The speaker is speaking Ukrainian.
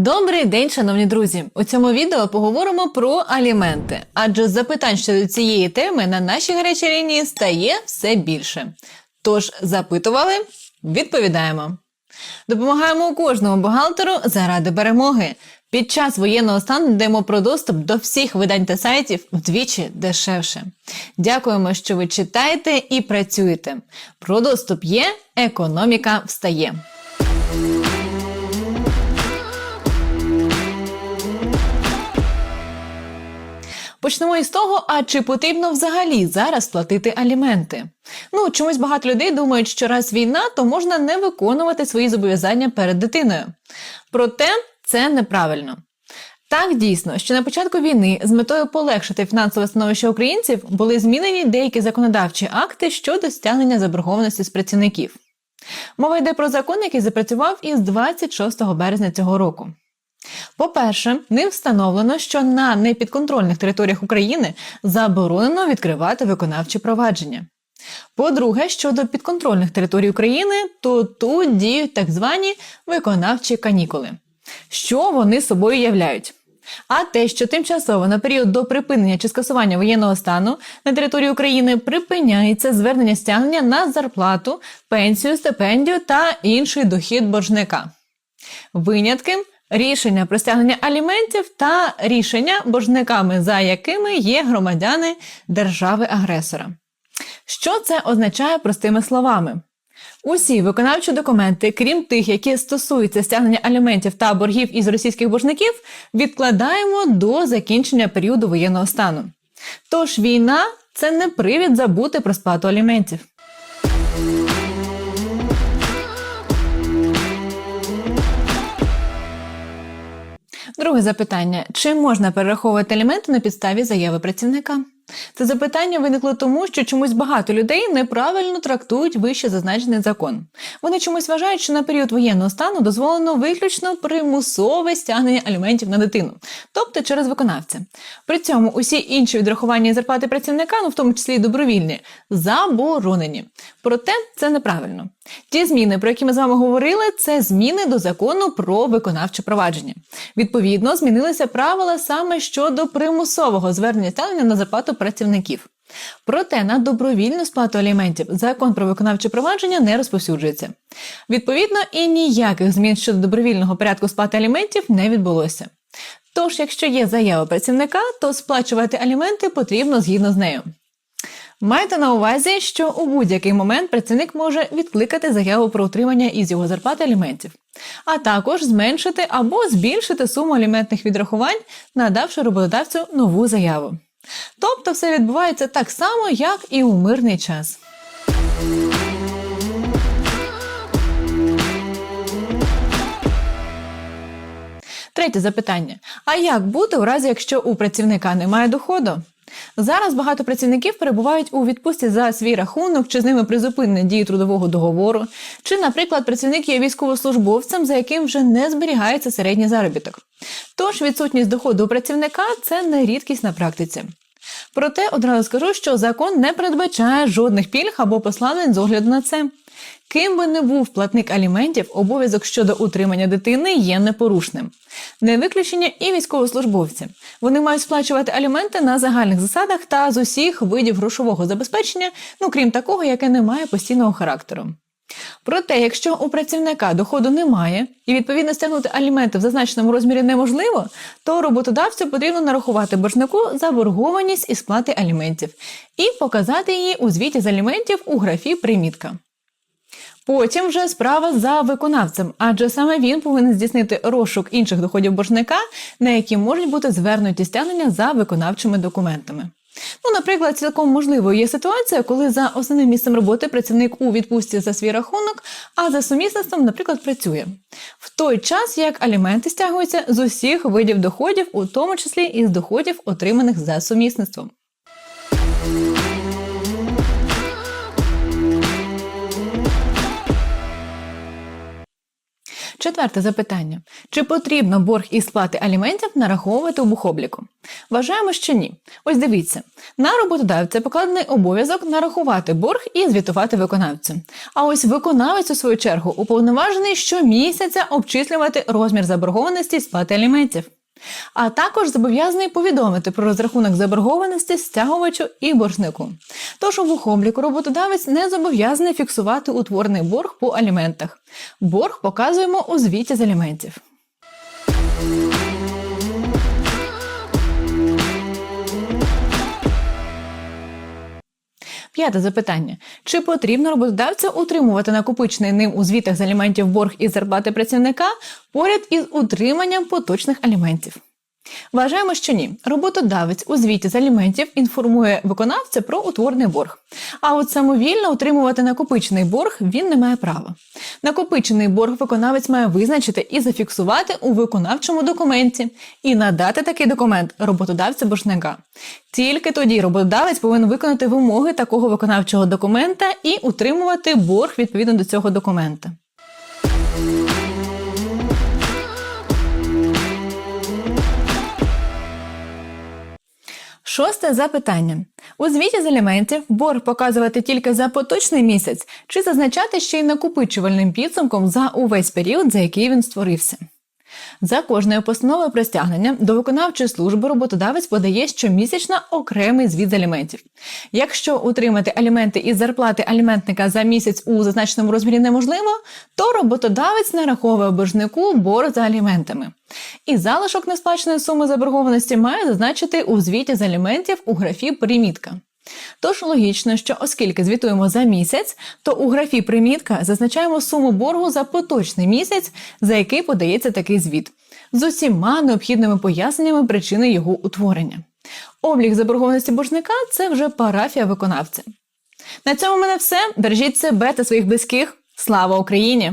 Добрий день, шановні друзі! У цьому відео поговоримо про аліменти, адже запитань щодо цієї теми на нашій гарячій лінії стає все більше. Тож запитували, відповідаємо. Допомагаємо кожному бухгалтеру заради перемоги. Під час воєнного стану йдемо про доступ до всіх видань та сайтів вдвічі дешевше. Дякуємо, що ви читаєте і працюєте. Про доступ є, економіка встає. Почнемо із того, а чи потрібно взагалі зараз платити аліменти? Ну, чомусь багато людей думають, що раз війна, то можна не виконувати свої зобов'язання перед дитиною. Проте це неправильно. Так дійсно, що на початку війни з метою полегшити фінансове становище українців були змінені деякі законодавчі акти щодо стягнення заборгованості з працівників. Мова йде про закон, який запрацював із 26 березня цього року. По-перше, ним встановлено, що на непідконтрольних територіях України заборонено відкривати виконавчі провадження. По-друге, щодо підконтрольних територій України, то тут діють так звані виконавчі канікули. Що вони собою являють? А те, що тимчасово на період до припинення чи скасування воєнного стану на території України припиняється звернення стягнення на зарплату, пенсію, стипендію та інший дохід боржника. Винятки рішення про стягнення аліментів та рішення, боржниками за якими є громадяни держави-агресора. Що це означає простими словами? Усі виконавчі документи, крім тих, які стосуються стягнення аліментів та боргів із російських боржників, відкладаємо до закінчення періоду воєнного стану. Тож війна це не привід забути про сплату аліментів. Друге запитання: чи можна перераховувати аліменти на підставі заяви працівника? Це запитання виникло тому, що чомусь багато людей неправильно трактують вище зазначений закон. Вони чомусь вважають, що на період воєнного стану дозволено виключно примусове стягнення аліментів на дитину, тобто через виконавця. При цьому усі інші відрахування і зарплати працівника, ну в тому числі й добровільні, заборонені. Проте це неправильно. Ті зміни, про які ми з вами говорили, це зміни до закону про виконавче провадження. Відповідно, змінилися правила саме щодо примусового звернення стягнення на зарплату працівників. Проте на добровільну сплату аліментів закон про виконавче провадження не розповсюджується. Відповідно, і ніяких змін щодо добровільного порядку сплати аліментів не відбулося. Тож, якщо є заява працівника, то сплачувати аліменти потрібно згідно з нею. Майте на увазі, що у будь-який момент працівник може відкликати заяву про утримання із його зарплати аліментів, а також зменшити або збільшити суму аліментних відрахувань, надавши роботодавцю нову заяву. Тобто все відбувається так само, як і у мирний час. Третє запитання: а як бути у разі, якщо у працівника немає доходу? Зараз багато працівників перебувають у відпустці за свій рахунок, чи з ними призупинення дії трудового договору, чи, наприклад, працівник є військовослужбовцем, за яким вже не зберігається середній заробіток. Тож відсутність доходу у працівника це не рідкість на практиці. Проте одразу скажу, що закон не передбачає жодних пільг або послаблень з огляду на це. Ким би не був платник аліментів, обов'язок щодо утримання дитини є непорушним. Не виключення і військовослужбовці. Вони мають сплачувати аліменти на загальних засадах та з усіх видів грошового забезпечення, ну крім такого, яке не має постійного характеру. Проте, якщо у працівника доходу немає і відповідно стягнути аліменти в зазначеному розмірі неможливо, то роботодавцю потрібно нарахувати боржнику заборгованість із сплати аліментів і показати її у звіті з аліментів у графі примітка. Потім вже справа за виконавцем, адже саме він повинен здійснити розшук інших доходів боржника, на які можуть бути звернуті стягнення за виконавчими документами. Ну, наприклад, цілком можливою є ситуація, коли за основним місцем роботи працівник у відпустці за свій рахунок, а за сумісництвом, наприклад, працює в той час, як аліменти стягуються з усіх видів доходів, у тому числі і з доходів, отриманих за сумісництвом. Четверте запитання: чи потрібно борг із сплати аліментів нараховувати у бухобліку? Вважаємо, що ні. Ось дивіться, на роботодавця покладений обов'язок нарахувати борг і звітувати виконавцю. А ось виконавець, у свою чергу, уповноважений щомісяця обчислювати розмір заборгованості і сплати аліментів. А також зобов'язаний повідомити про розрахунок заборгованості стягувачу і боржнику. Тож у бухобліку роботодавець не зобов'язаний фіксувати утворений борг по аліментах. Борг показуємо у звіті з аліментів. П'яте запитання: чи потрібно роботодавцю утримувати накопичений ним у звітах з аліментів борг із зарплати працівника поряд із утриманням поточних аліментів? Вважаємо, що ні. Роботодавець у звіті з аліментів інформує виконавця про утворений борг. А от самовільно утримувати накопичений борг він не має права. Накопичений борг виконавець має визначити і зафіксувати у виконавчому документі і надати такий документ роботодавця боржника. Тільки тоді роботодавець повинен виконати вимоги такого виконавчого документа і утримувати борг відповідно до цього документа. Шосте запитання. У звіті з елементів борг показувати тільки за поточний місяць чи зазначати ще й накопичувальним підсумком за увесь період, за який він створився. За кожною постановою про стягнення до виконавчої служби роботодавець подає щомісячно окремий звіт з аліментів. Якщо утримати аліменти із зарплати аліментника за місяць у зазначеному розмірі неможливо, то роботодавець нараховує боржнику борг за аліментами. І залишок несплаченої суми заборгованості має зазначити у звіті з аліментів у графі примітка. Тож логічно, що оскільки звітуємо за місяць, то у графі примітка зазначаємо суму боргу за поточний місяць, за який подається такий звіт, з усіма необхідними поясненнями причини його утворення. Облік заборгованості боржника це вже парафія виконавця. На цьому в мене все. Бережіть себе та своїх близьких. Слава Україні!